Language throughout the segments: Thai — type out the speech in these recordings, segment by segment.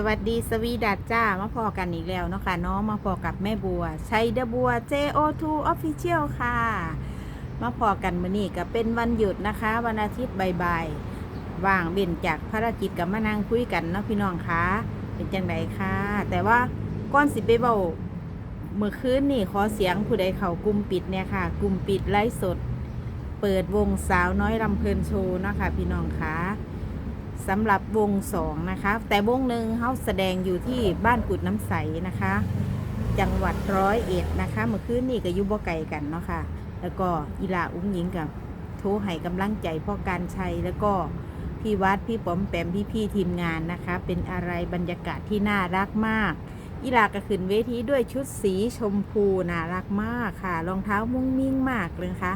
สวัสดีสวีดัตจ้า มาพอกันอีกแล้วเนาะค่ะน้องมาพอกับแม่บัวชัยเดบัว JO2 Official ค่ะ มาพอกันมื้อนี้ก็เป็นวันหยุดนะคะ วันอาทิตย์บ่ายๆว่างเบ่นจากภารกิจกับมานั่งคุยกันเนาะพี่น้องคะเป็นจังไดค่ะ แต่ว่าก่อนสิไปเบาเมื่อคืนนี่ขอเสียงผู้ใดเขากลุ่มปิดเนี่ยค่ะ กลุ่มปิดไลฟ์สด เปิดวงสาวน้อยลำเพลินโชว์นะคะพี่น้องคะ สำหรับวงสองนะคะ แต่วงหนึ่งเขาแสดงอยู่ที่บ้านกุดน้ำใสนะคะ จังหวัดร้อยเอ็ดนะคะเมื่อคืนนี่ก็อยุบไกลกันเนาะค่ะ แล้วก็อีลาอุ้งยิงกับโทรให้กำลังใจพ่อการชัยแล้วก็พี่วัดพี่ป๋อมแปมพี่พี่ทีมงานนะคะ เป็นอะไรบรรยากาศที่น่ารักมากอีลาก็ขึ้นเวทีด้วยชุดสีชมพูน่ารักมากค่ะรองเท้ามุ้งมิ้งมากเลยนะคะ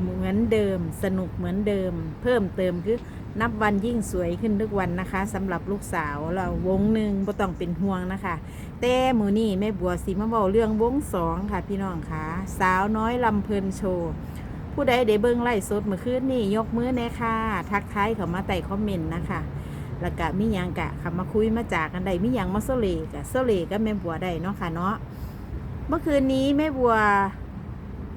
เหมือนเดิมสนุกเหมือนเดิม เพิ่มเติมคือ นับวันยิ่งสวยขึ้นทุกวันนะคะสำหรับลูกสาวเราวงหนึ่งบ่ต้องเป็นห่วงนะคะ แต่มือนี่แม่บัวสีมาบอกเรื่องวงสองค่ะพี่น้องค่ะสาวน้อยลำเพลินโชว์ ผู้ใดได้เบิ่งไล่สดเมื่อคืนนี่ยกมือแน่ค่ะ ทักทายเขามาใต้คอมเมนต์นะคะแล้วก็มิยังกะคำมาคุยมาจากกันใดมิยังมาโซเลกะโซเลก็แม่บัวได้เนาะค่ะเนาะเมื่อคืนนี้แม่บัว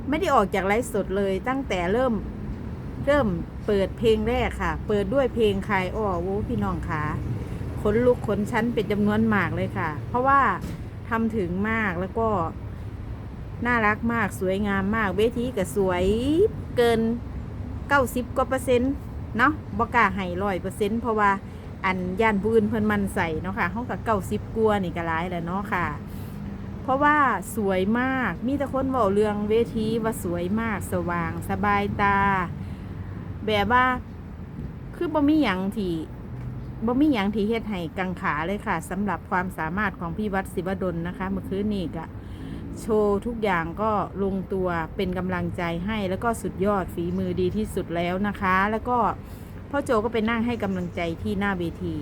ไม่ได้ออกจากไลฟ์สดเลยตั้งแต่เริ่มเริ่ม เปิดเพลงแรกค่ะ เปิดด้วยเพลงคายอ้อวูพี่น้องค่ะขนลุกขนชั้นเป็นจำนวนมากเลยค่ะ เพราะว่าทำถึงมากแล้วก็น่ารักมากสวยงามมากเวทีก็สวยเกิน 90กว่าเปอร์เซ็นต์เนาะบกาให้ร้อยเปอร์เซ็นต์เพราะว่าอันย่านผู้อื่นเพิ่นมันใส่เนาะค่ะห้องกับเก้าสิบกว่านี่ก็ร้ายแหล้วเนาะค่ะ เพราะว่าสวยมากมีแต่คนบอกเรื่องเวทีว่าสวยมากสว่างสบายตา แบบว่า คือบ่มีหยังที่บ่มีหยังที่เฮ็ดให้กังขาเลยค่ะสำหรับความสามารถของพี่วัดศิวดลนะคะ เมื่อคืนนี้ก็โชว์ทุกอย่างก็ลงตัวเป็นกำลังใจให้แล้วก็สุดยอดฝีมือดีที่สุดแล้วนะคะ แล้วก็พ่อโจก็ไปนั่งให้กำลังใจที่หน้าเวที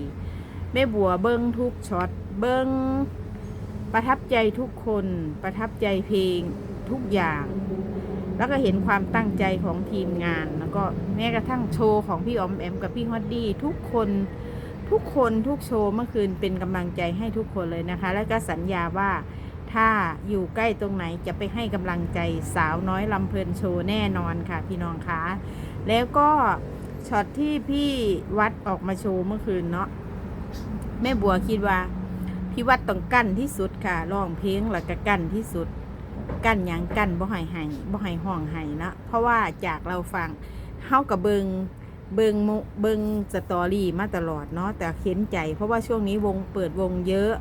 แม่บัวเบิ้งทุกช็อตเบิ้งประทับใจทุกคนประทับใจเพลงทุกอย่าง แล้วก็เห็นความตั้งใจของทีมงาน แล้วก็แม้กระทั่งโชว์ของพี่ออมแอมกับพี่ฮอดดี้ทุกคนทุกคนทุกโชว์เมื่อคืนเป็นกำลังใจให้ทุกคนเลยนะคะ แล้วก็สัญญาว่าถ้าอยู่ใกล้ตรงไหนจะไปให้กำลังใจสาวน้อยลำเพลินโชว์แน่นอนค่ะพี่น้องคะแล้วก็ช็อตที่พี่วัดออกมาโชว์เมื่อคืนเนาะแม่บัวคิดว่าพี่วัดต้องกั้นที่สุดค่ะร้องเพลงแล้วก็กั้นที่สุด กั้นยังกั้นบ่ห้ให้บ่ให้ห้องให้นะเพราะว่าจากเราฟังเฮากับเบิงเบิงโมเบิงสตอรี่มาตลอดเนาะแต่เข็นใจ เพราะว่าช่วงนี้วงเปิดวงเยอะ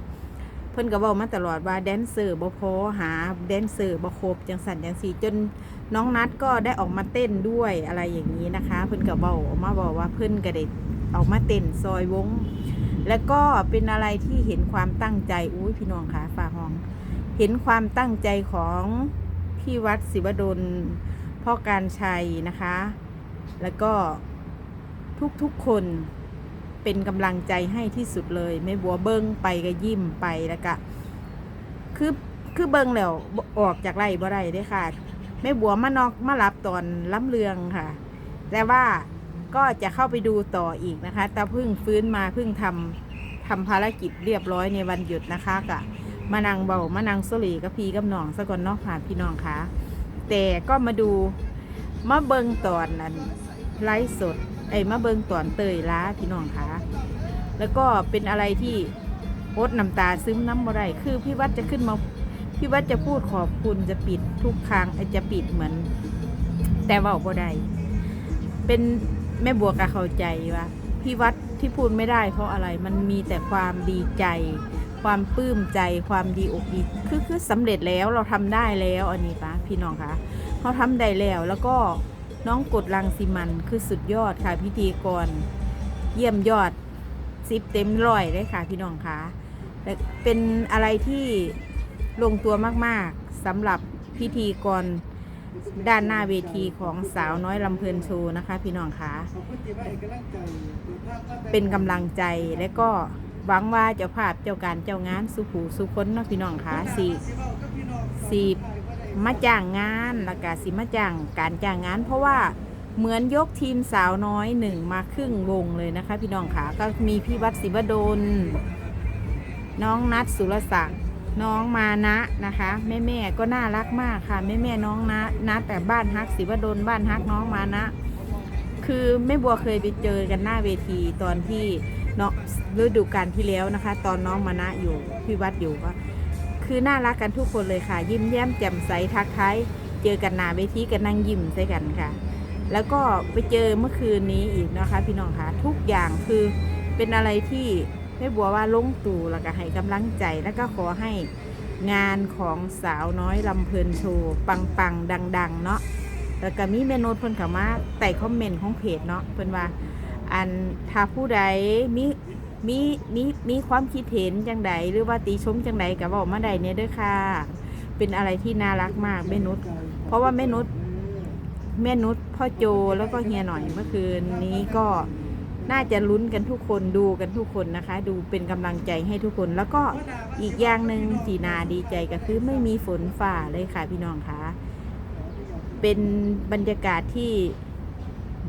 เพิ่นก็บอกมาตลอดว่าแดนเซอร์บ่พอหาแดนเซอร์บ่ครบจังสันจังสีจนน้องนัดก็ได้ออกมาเต้นด้วยอะไรอย่างนี้นะคะ เพิ่นก็เบาออกมาบอกว่าเพิ่นก็ได้ออกมาเต้นซอยวง แล้วก็เป็นอะไรที่เห็นความตั้งใจอุ้ยพี่น้องคะฝาห้อง เห็นความตั้งใจของพี่วัดศิวดลพ่อการชัยนะคะ แล้วก็ทุกๆคนเป็นกำลังใจให้ที่สุดเลยไม่บัวเบิ้งไปก็ยิ้มไปแล้วก็คือคือเบิ้งแล้วออกจากไร่บ่ได้เด้ค่ะแม่บัวมานอกมารับตอนล้ำเลืองค่ะ แต่ว่าก็จะเข้าไปดูต่ออีกนะคะแต่เพิ่งฟื้นมาเพิ่งทำทำภารกิจเรียบร้อยในวันหยุดนะคะกะ มานังเบามานังโซลีกับพี่กับน้องสะก่อนเนาะค่ะพี่น้องคะแต่ก็มาดูมาเบิงตอนนั้นไลฟ์สดไอ้มาเบิงตอนเตยล้าพี่น้องคะแล้วก็เป็นอะไรที่อดน้ำตาซึมน้ำบ่ได้คือพี่วัดจะขึ้นมาพี่วัดจะพูดขอบคุณจะปิดทุกครั้งไอ้จะปิดเหมือน แต่ว่าบ่ได้เป็นแม่บัวกะเข้าใจว่าพี่วัดที่พูดไม่ได้เพราะอะไรมันมีแต่ความดีใจ ความปลื้มใจความดีอกดีคือคือสำเร็จแล้วเราทำได้แล้วอันนี้ปะพี่น้องคะเขาทำได้แล้วแล้วก็น้องกดลังสิมันคือสุดยอดค่ะพิธีกร เยี่ยมยอดสิบเต็มร้อยเลยค่ะพี่น้องคะและเป็นอะไรที่ลงตัวมากๆสำหรับพิธีกรด้านหน้าเวทีของสาวน้อยลำเพลินโชว์นะคะ พี่น้องคะเป็นกำลังใจและก็ หวังว่าเจ้าภาพเจ้าการเจ้างานสุขูสุคนเนาะพี่น้องคะสี่สี่มาจ้างงานแล้วก็สิมาจ้างการจ้างงาน เพราะว่าเหมือนยกทีมสาวน้อยหนึ่งมาครึ่งวงเลยนะคะ พี่น้องค่ะก็มีพี่วัดศิวดลน้องนัทสุรศักดิ์น้องมานะนะคะ แม่แม่ก็น่ารักมากค่ะ แม่แม่น้องนะนะแต่บ้านฮักศิวดลบ้านฮักน้องมานะ คือแม่บัวเคยไปเจอกันหน้าเวทีตอนที่ เนาะฤดูกาลที่แล้วนะคะ ตอนน้องมานะอยู่พี่วัดอยู่ก็คือน่ารักกันทุกคนเลยค่ะ ยิ้มแย้มแจ่มใสทักทายเจอกันหนาเวทีกันนั่งยิ้มใส่กันค่ะ แล้วก็ไปเจอเมื่อคืนนี้อีกนะคะ พี่น้องคะทุกอย่างคือเป็นอะไรที่แม่บัวว่าลงตู่แล้วก็ให้กำลังใจแล้วก็ขอให้งานของสาวน้อยลำเพลินโชว์ปังๆดัง ๆ เนาะแล้วก็มีเมนูเพิ่นเข้ามาใต้คอมเมนต์ของเพจเนาะเพิ่นว่า อันถ้าผู้ใดมีมีมีมีความคิดเห็นจังใดหรือว่าติชมจังใดก็บอกมาได้เนี่ยเด้อค่ะ เป็นอะไรที่น่ารักมากแม่นุชเพราะว่าแม่นุชแม่นุชพ่อโจแล้วก็เฮียหน่อยเมื่อคืนนี้ก็น่าจะลุ้นกันทุกคนดูกันทุกคนนะคะ ดูเป็นกำลังใจให้ทุกคน แล้วก็อีกอย่างหนึ่งที่นาดีใจก็คือไม่มีฝนฝ่าเลยค่ะพี่น้องคะเป็นบรรยากาศที่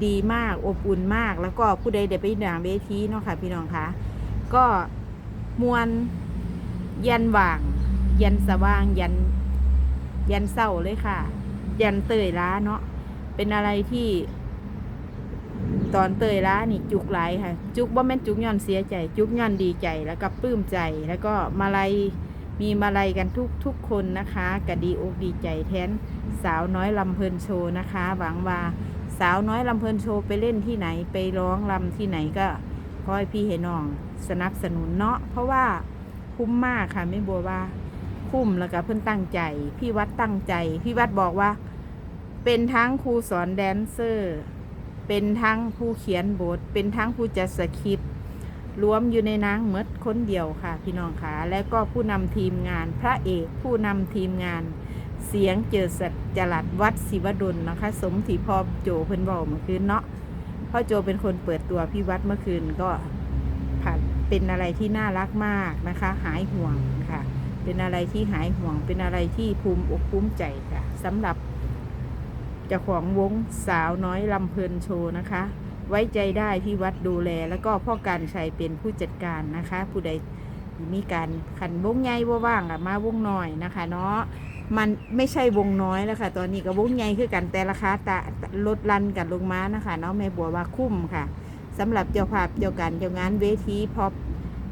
ดีมากอบอุ่นมาก แล้วก็ผู้ใดเดี๋ยวไปหนาเวทีเนาะค่ะพี่น้องคะก็มวนยันว่าง ยันสว่าง ยัน ยันเศร้าเลยค่ะ ยันเตยล้าเนาะเป็นอะไรที่ ตอนเตยล้านี่จุกไหลค่ะ จุกว่าแม่นจุกย่อนเสียใจ จุกย่อนดีใจแล้วก็ปลื้มใจแล้วก็มาลัยมีมาลัยกันทุกทุกคนนะคะกะดีอกดีใจแทนสาวน้อยลำเพลินโชว์นะคะ หวังว่า สาวน้อยลำเพลินโชว์ไปเล่นที่ไหนไปร้องลำที่ไหนก็ขอให้พี่ให้น้องสนับสนุนเนาะเพราะว่าคุ้มมากค่ะไม่บัวว่า คุ้มแล้วก็เพิ่อนตั้งใจ พี่วัดตั้งใจ พี่วัดบอกว่า เป็นทั้งครูสอนแดนเซอร์ เป็นทั้งผู้เขียนบท เป็นทั้งผู้จัดสคริปต์รวมอยู่ในนางเมดคนเดียวค่ะ พี่น้องค่ะและก็ผู้นำทีมงานพระเอกผู้นำทีมงาน สียงเจอสัจจรัดวัดศิวดลนะคะ สมที่พ่อโจเพิ่นบอกเมื่อคืนเนาะพ่อโจเป็นคนเปิดตัวพี่วัดเมื่อคืนก็ผ่านเป็นอะไรที่น่ารักมากนะคะ หายห่วงค่ะ เป็นอะไรที่หายห่วง เป็นอะไรที่ภูมิอกภูมิใจค่ะสำหรับเจ้าของวงสาวน้อยลำเพลินโชว์นะคะ ไว้ใจได้พี่วัดดูแล แล้วก็พ่อการชัยเป็นผู้จัดการนะคะ ผู้ใดมีการขันวงใหญ่ว่าว่างอะมาวงน้อยนะคะ เนาะ มันไม่ใช่วงน้อยแล้วค่ะ ตอนนี้ก็วงใหญ่คือกันแต่ราคาตะลดลันกันลงมานะคะเนาะแม่บัวว่าคุ้มค่ะสำหรับเจ้าภาพเจ้าการเจ้างานเวทีพอป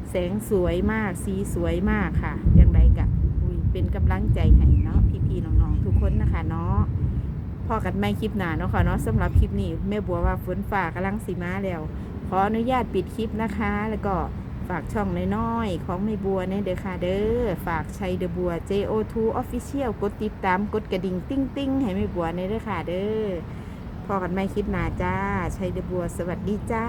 แสงสวยมากสีสวยมากค่ะอย่างไรกะอุ้ยเป็นกำลังใจให้เนาะพี่ๆน้องๆทุกคนนะคะเนาะพอกันไม่คลิปหนาเนาะค่ะเนาะสำหรับคลิปนี้แม่บัวว่าฝนฝ่ากำลังสีมาแล้ว ขออนุญาตปิดคลิปนะคะ แล้วก็ ฝากช่องน้อยๆของไม่บัวเนี่ยเด้อค่ะเด้อฝากชัยเดบัว JO2 Official กดติดตามกดกระดิ่งติ้งติ้งๆให้ไม่บัวเนี่ยเด้อค่ะเด้อพอกันไม่คิดหนาจ้าชัยเดบัว สวัสดีจ้า